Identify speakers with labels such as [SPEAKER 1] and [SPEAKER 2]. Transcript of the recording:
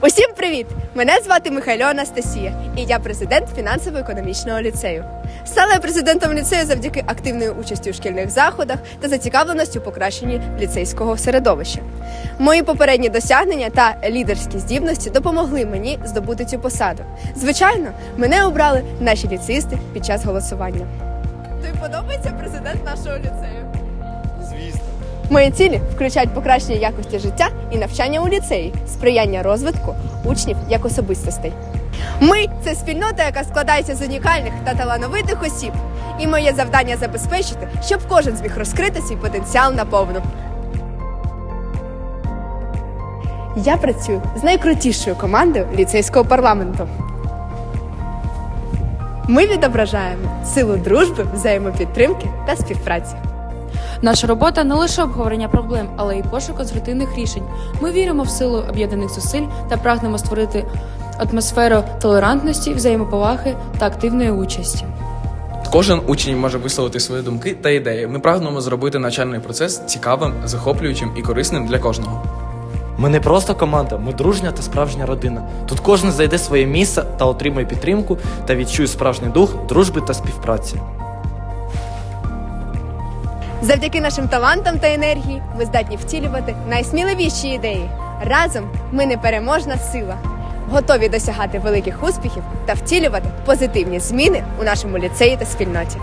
[SPEAKER 1] Усім привіт! Мене звати Михайло Анастасія, і я президент фінансово-економічного ліцею. Стала я президентом ліцею завдяки активної участі у шкільних заходах та зацікавленості у покращенні ліцейського середовища. Мої попередні досягнення та лідерські здібності допомогли мені здобути цю посаду. Звичайно, мене обрали наші ліцеїсти під час голосування. Тобі подобається президент нашого ліцею? Мої цілі включають покращення якості життя і навчання у ліцеї, сприяння розвитку учнів як особистостей. Ми це спільнота, яка складається з унікальних та талановитих осіб. І моє завдання забезпечити, щоб кожен зміг розкрити свій потенціал наповну. Я працюю з найкрутішою командою ліцейського парламенту. Ми відображаємо силу дружби, взаємопідтримки та співпраці.
[SPEAKER 2] Наша робота не лише обговорення проблем, але й пошук конструктивних рішень. Ми віримо в силу об'єднаних зусиль та прагнемо створити атмосферу толерантності, взаємоповаги та активної участі.
[SPEAKER 3] Кожен учень може висловити свої думки та ідеї. Ми прагнемо зробити навчальний процес цікавим, захоплюючим і корисним для кожного.
[SPEAKER 4] Ми не просто команда, ми дружня та справжня родина. Тут кожен знайде своє місце та отримує підтримку та відчує справжній дух дружби та співпраці.
[SPEAKER 1] Завдяки нашим талантам та енергії ми здатні втілювати найсміливіші ідеї. Разом ми непереможна сила, готові досягати великих успіхів та втілювати позитивні зміни у нашому ліцеї та спільноті.